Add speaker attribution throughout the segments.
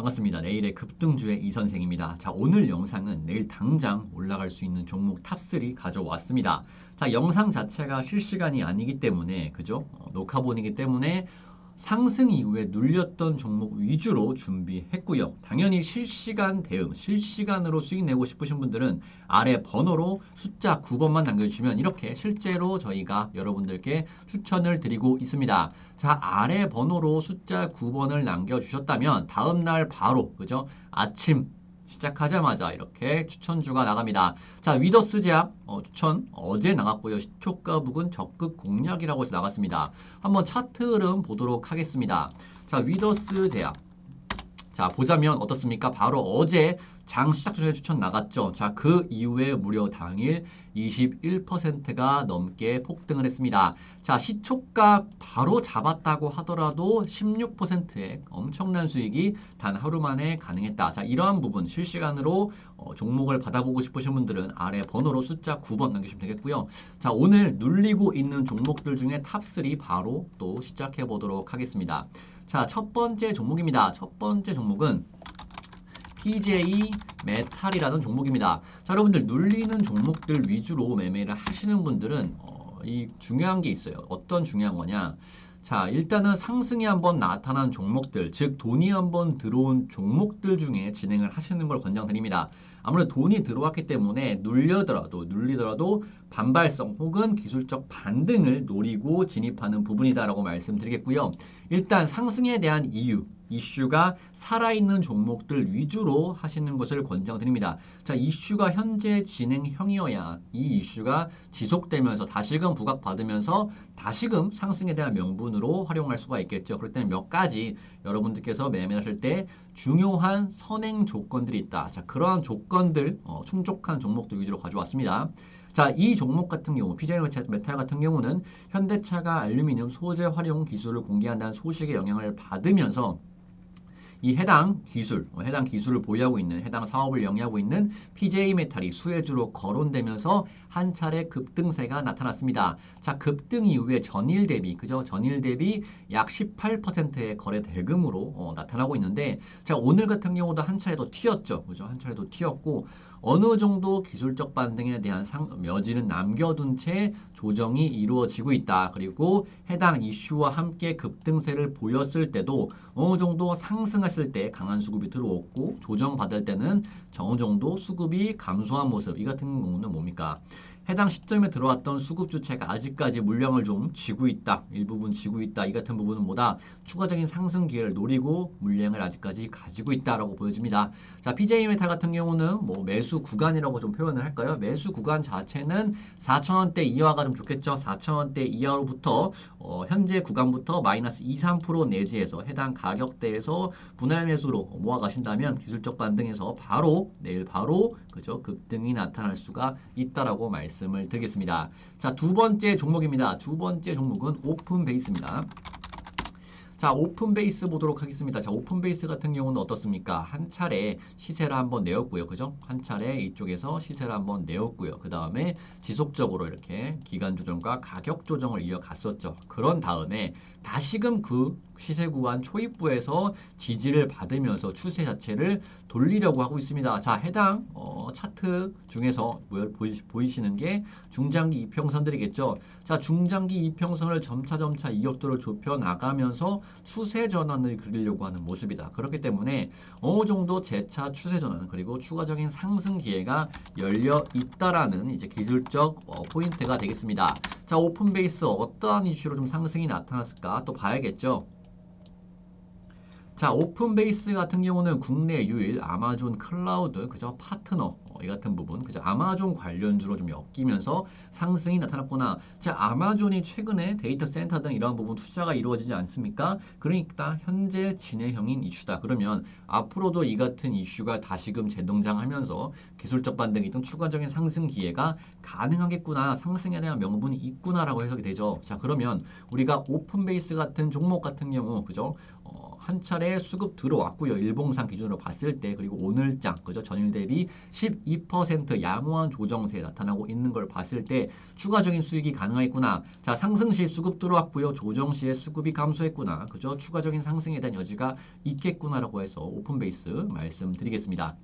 Speaker 1: 반갑습니다. 내일의 급등주의 이 선생입니다. 자, 오늘 영상은 내일 당장 올라갈 수 있는 종목 탑3 가져왔습니다. 자, 영상 자체가 실시간이 아니기 때문에, 그죠? 어, 녹화본이기 때문에 상승 이후에 눌렸던 종목 위주로 준비했고요. 당연히 실시간 대응, 실시간으로 수익 내고 싶으신 분들은 아래 번호로 숫자 9번만 남겨주시면 이렇게 실제로 저희가 여러분들께 추천을 드리고 있습니다. 자, 아래 번호로 숫자 9번을 남겨주셨다면 다음날 바로, 그죠? 아침 시작하자마자 이렇게 추천주가 나갑니다. 자, 위더스 제약 어, 추천 어제 나갔고요. 시초가 부근 적극 공략이라고 해서 나갔습니다. 한번 차트 흐름 보도록 하겠습니다. 자, 위더스 제약. 자, 보자면 어떻습니까? 바로 어제 장 시작 전에 추천 나갔죠. 자, 그 이후에 무려 당일 21%가 넘게 폭등을 했습니다. 자, 시초가 바로 잡았다고 하더라도 16%의 엄청난 수익이 단 하루 만에 가능했다. 자, 이러한 부분 실시간으로 어, 종목을 받아보고 싶으신 분들은 아래 번호로 숫자 9번 남기시면 되겠고요. 자, 오늘 눌리고 있는 종목들 중에 탑3 바로 또 시작해 보도록 하겠습니다. 자, 첫 번째 종목입니다. 첫 번째 종목은 PJ 메탈이라는 종목입니다. 자, 여러분들 눌리는 종목들 위주로 매매를 하시는 분들은 어, 이 중요한 게 있어요. 어떤 중요한 거냐? 자, 일단은 상승이 한번 나타난 종목들, 즉 돈이 한번 들어온 종목들 중에 진행을 하시는 걸 권장드립니다. 아무래도 돈이 들어왔기 때문에 눌려더라도 눌리더라도 반발성 혹은 기술적 반등을 노리고 진입하는 부분이다라고 말씀드리겠고요. 일단 상승에 대한 이유, 이슈가 살아있는 종목들 위주로 하시는 것을 권장드립니다. 자, 이슈가 현재 진행형이어야 이 이슈가 지속되면서 다시금 부각받으면서 다시금 상승에 대한 명분으로 활용할 수가 있겠죠. 그럴 때는 몇 가지 여러분들께서 매매하실 때 중요한 선행 조건들이 있다. 자, 그러한 조건들 어, 충족한 종목들 위주로 가져왔습니다. 자, 이 종목 같은 경우, PJ 메탈 같은 경우는 현대차가 알루미늄 소재 활용 기술을 공개한다는 소식의 영향을 받으면서 이 해당 기술, 어, 해당 기술을 보유하고 있는 해당 사업을 영위하고 있는 PJ 메탈이 수혜주로 거론되면서 한 차례 급등세가 나타났습니다. 자, 급등 이후에 전일 대비, 그죠? 전일 대비 약 18%의 거래 대금으로 어, 나타나고 있는데, 자, 오늘 같은 경우도 한 차례 더 튀었죠. 그죠? 한 차례 더 튀었고, 어느 정도 기술적 반등에 대한 상, 여지는 남겨둔 채 조정이 이루어지고 있다. 그리고 해당 이슈와 함께 급등세를 보였을 때도 어느 정도 상승했을 때 강한 수급이 들어왔고 조정받을 때는 어느 정도 수급이 감소한 모습. 이 같은 경우는 뭡니까? 해당 시점에 들어왔던 수급 주체가 아직까지 물량을 좀 쥐고 있다. 일부분 쥐고 있다. 이 같은 부분은 뭐다? 추가적인 상승 기회를 노리고 물량을 아직까지 가지고 있다라고 보여집니다. 자, PJ 메탈 같은 경우는 뭐 매수 구간이라고 좀 표현을 할까요? 매수 구간 자체는 4천원대 이하가 좀 좋겠죠. 4천원대 이하로부터 어, 현재 구간부터 마이너스 2, 3% 내지에서 해당 가격대에서 분할 매수로 모아 가신다면 기술적 반등에서 바로 내일 바로 그죠 급등이 나타날 수가 있다라고 말씀을 드리겠습니다. 자, 두 번째 종목입니다. 두 번째 종목은 오픈 베이스입니다. 자, 오픈 베이스 보도록 하겠습니다. 자, 오픈 베이스 같은 경우는 어떻습니까? 한 차례 시세를 한번 내었고요. 그죠? 한 차례 이쪽에서 시세를 한번 내었고요. 그 다음에 지속적으로 이렇게 기간 조정과 가격 조정을 이어갔었죠. 그런 다음에 다시금 그 시세 구간 초입부에서 지지를 받으면서 추세 자체를 돌리려고 하고 있습니다. 자, 해당 어, 차트 중에서 보이 시, 는게 중장기 이평선들이겠죠. 자, 중장기 이평선을 점차 점차 이격도를 좁혀 나가면서 추세 전환을 그리려고 하는 모습이다. 그렇기 때문에 어느 정도 재차 추세 전환 그리고 추가적인 상승 기회가 열려 있다라는 이제 기술적 어, 포인트가 되겠습니다. 자, 오픈 베이스 어떠한 이슈로 좀 상승이 나타났을까 또 봐야겠죠. 자, 오픈 베이스 같은 경우는 국내 유일 아마존 클라우드 그저 파트너 이 같은 부분 그죠 아마존 관련주로 좀 엮이면서 상승이 나타났구나. 자 아마존이 최근에 데이터 센터 등 이러한 부분 투자가 이루어지지 않습니까? 그러니까 현재 진행형인 이슈다. 그러면 앞으로도 이 같은 이슈가 다시금 재등장하면서 기술적 반등이 등 추가적인 상승 기회가 가능하겠구나. 상승에 대한 명분이 있구나라고 해석이 되죠. 자 그러면 우리가 오픈 베이스 같은 종목 같은 경우 그죠? 어, 한 차례 수급 들어왔고요. 일봉상 기준으로 봤을 때 그리고 오늘장 그죠? 전일 대비 12% 양호한 조정세 나타나고 있는 걸 봤을 때 추가적인 수익이 가능하겠구나. 자, 상승 시 수급 들어왔고요. 조정 시에 수급이 감소했구나. 그죠? 추가적인 상승에 대한 여지가 있겠구나라고 해서 오픈 베이스 말씀드리겠습니다.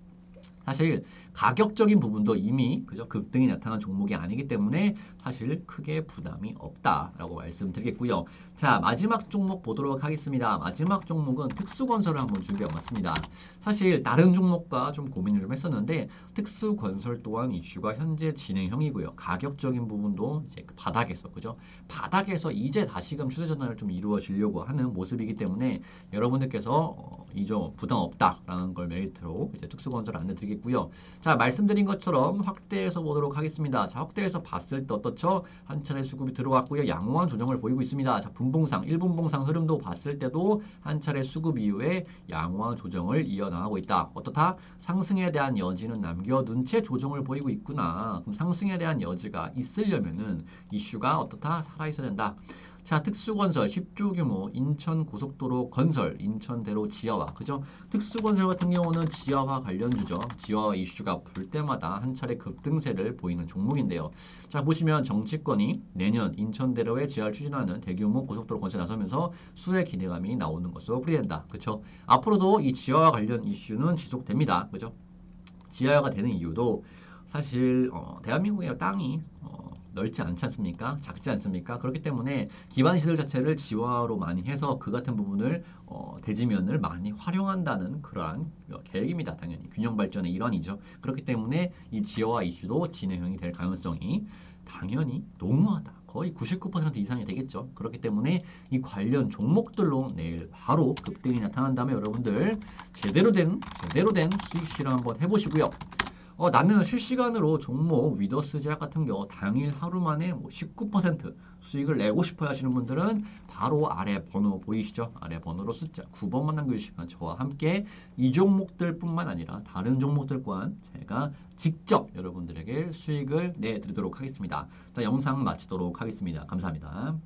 Speaker 1: 사실 가격적인 부분도 이미 그저 급등이 나타난 종목이 아니기 때문에 사실 크게 부담이 없다라고 말씀드리겠고요. 자 마지막 종목 보도록 하겠습니다. 마지막 종목은 특수건설을 한번 준비해봤습니다. 사실 다른 종목과 좀 고민을 좀 했었는데 특수건설 또한 이슈가 현재 진행형이고요. 가격적인 부분도 이제 그 바닥에서 그죠? 바닥에서 이제 다시금 추세 전환을 좀 이루어지려고 하는 모습이기 때문에 여러분들께서 어, 이좀 부담 없다라는 걸 메리트로 이제 특수건설 안내드리겠 고요. 자 말씀드린 것처럼 확대해서 보도록 하겠습니다. 자 확대해서 봤을 때 어떻죠? 한 차례 수급이 들어왔고요. 양호한 조정을 보이고 있습니다. 자 분봉상, 일분봉상 흐름도 봤을 때도 한 차례 수급 이후에 양호한 조정을 이어나가고 있다. 어떻다? 상승에 대한 여지는 남겨둔 채 조정을 보이고 있구나. 그럼 상승에 대한 여지가 있으려면은 이슈가 어떻다? 살아있어야 된다. 자, 특수건설 10조 규모 인천 고속도로 건설 인천대로 지하화 그죠? 특수건설 같은 경우는 지하화 관련주죠. 지하화 이슈가 불 때마다 한 차례 급등세를 보이는 종목인데요. 자, 보시면 정치권이 내년 인천대로의 지하를 추진하는 대규모 고속도로 건설에 나서면서 수혜 기대감이 나오는 것으로 풀이된다. 그렇죠? 앞으로도 이 지하화 관련 이슈는 지속됩니다. 그죠? 지하화가 되는 이유도 사실 어, 대한민국의 땅이 어, 넓지 않지 않습니까? 작지 않습니까? 그렇기 때문에 기반 시설 자체를 지화로 많이 해서 그 같은 부분을 어, 대지면을 많이 활용한다는 그러한 계획입니다. 당연히 균형 발전의 일환이죠. 그렇기 때문에 이 지화화 이슈도 진행형이 될 가능성이 당연히 너무하다. 거의 99% 이상이 되겠죠. 그렇기 때문에 이 관련 종목들로 내일 바로 급등이 나타난다면 여러분들 제대로 된 제대로 된 수익 실험 한번 해보시고요. 어, 나는 실시간으로 종목 위더스 제약 같은 경우 당일 하루 만에 뭐 19% 수익을 내고 싶어 하시는 분들은 바로 아래 번호 보이시죠? 아래 번호로 숫자 9번만 남겨주시면 저와 함께 이 종목들 뿐만 아니라 다른 종목들 또한 제가 직접 여러분들에게 수익을 내드리도록 하겠습니다. 자, 영상 마치도록 하겠습니다. 감사합니다.